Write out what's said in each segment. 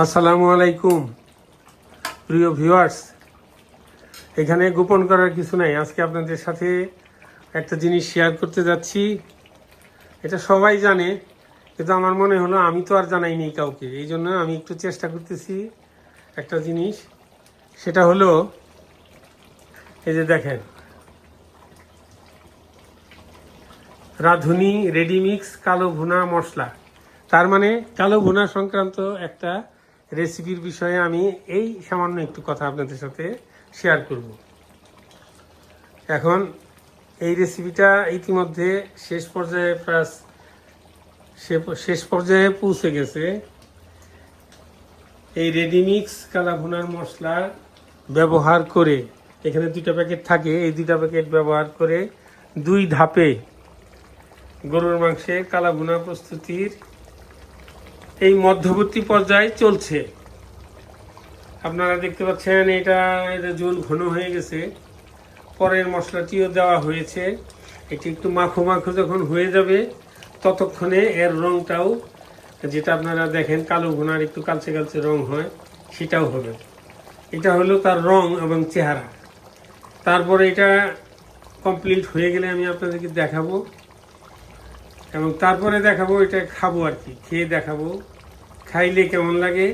আসসালামু আলাইকুম। প্রিয় ভিউয়ার্স, এখানে গোপন করার কিছু নাই। আজকে আপনাদের সাথে একটা জিনিস শেয়ার করতে যাচ্ছি। এটা সবাই জানে, কিন্তু আমার মনে হলো আমি তো আর জানাইনি কাউকে। এই জন্য আমি একটু চেষ্টা করতেছি একটা জিনিস। সেটা হলো, এই যে দেখেন, রাঁধুনি রেডিমিক্স কালো ভুনা, মশলা। তার মানে কালো ভুনা সংক্রান্ত একটা রেসিপির বিষয়ে আমি এই সামান্য একটু কথা আপনাদের সাথে শেয়ার করব। এখন এই রেসিপিটা ইতিমধ্যে শেষ পর্যায়ে প্রায় সে- শেষ পর্যায়ে পৌঁছে গেছে। এই রেডিমিক্স কালা ভুনার মশলা ব্যবহার করে, এখানে দুইটা প্যাকেট থাকে, এই দুইটা প্যাকেট ব্যবহার করে দুই ধাপে গরুর মাংসের কালা ভুনা প্রস্তুতির এই মধ্যবর্তী পর্যায়ে চলছে। আপনারা দেখতে পাচ্ছেন এটা এটা জল ঘন হয়ে গেছে। পরের মশলাটিও দেওয়া হয়েছে। এটি একটু মাখো মাখো যখন হয়ে যাবে, ততক্ষণে এর রংটাও, যেটা আপনারা দেখেন কালো ঘোনার একটু কালচে কালচে রং হয়, সেটাও হবে। এটা হলো তার রং এবং চেহারা। তারপরে এটা কমপ্লিট হয়ে গেলে আমি আপনাদেরকে দেখাবো। এবং তারপরে দেখাবো এটা খাব আর কি, খেয়ে দেখাবো। খাইলে কেমন লাগে?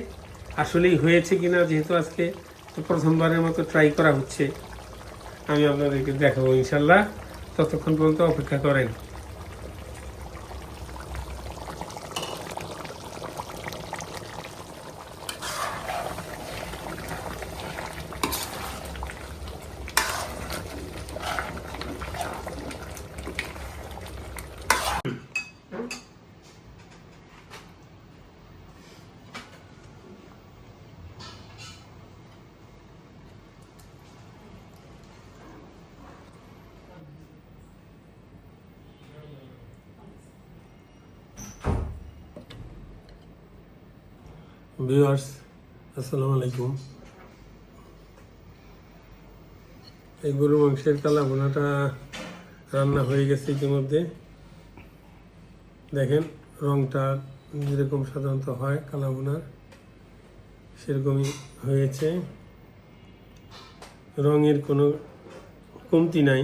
আসলেই হয়েছে কি না যেহেতু আজকে প্রথমবারের মতো ট্রাই করা হচ্ছে। আমি আপনাদেরকে দেখাবো ইনশাল্লাহ। ততক্ষণ পর্যন্ত অপেক্ষা করেন। ভিউয়ার্স, আসসালামু আলাইকুম। এই গরু মাংসের কালা ভুনাটা রান্না হয়ে গেছে ইতিমধ্যে। দেখেন, রংটা যেরকম সাধারণত হয়, কালা ভুনার, সেরকমই হয়েছে। রঙের কোনো কমতি নাই।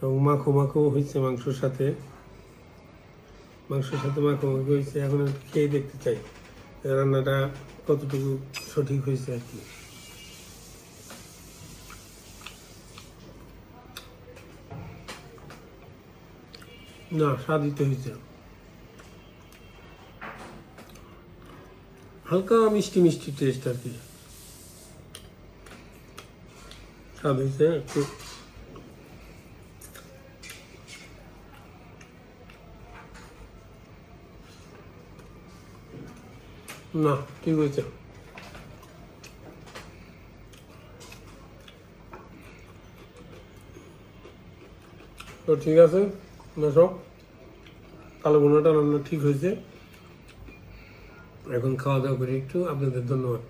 এবং মাখো মাখো হয়েছে মাংসর সাথে। মাংসের সাথে মাখো মাখো হয়েছে, এখন খেয়ে দেখতে চাই। রান্নাটা কতটুকু সঠিক হয়েছে আর কি? না, স্বাদিত হয়েছে। হালকা মিষ্টি মিষ্টি টেস্ট আর কি। স্বাদ হয়েছে, একটু না, ঠিক হয়েছে। তো ঠিক আছে সব কালো বোনাটা রান্না ঠিক হয়েছে। এখন খাওয়া দাওয়া করি একটু আপনাদের ধন্যবাদ।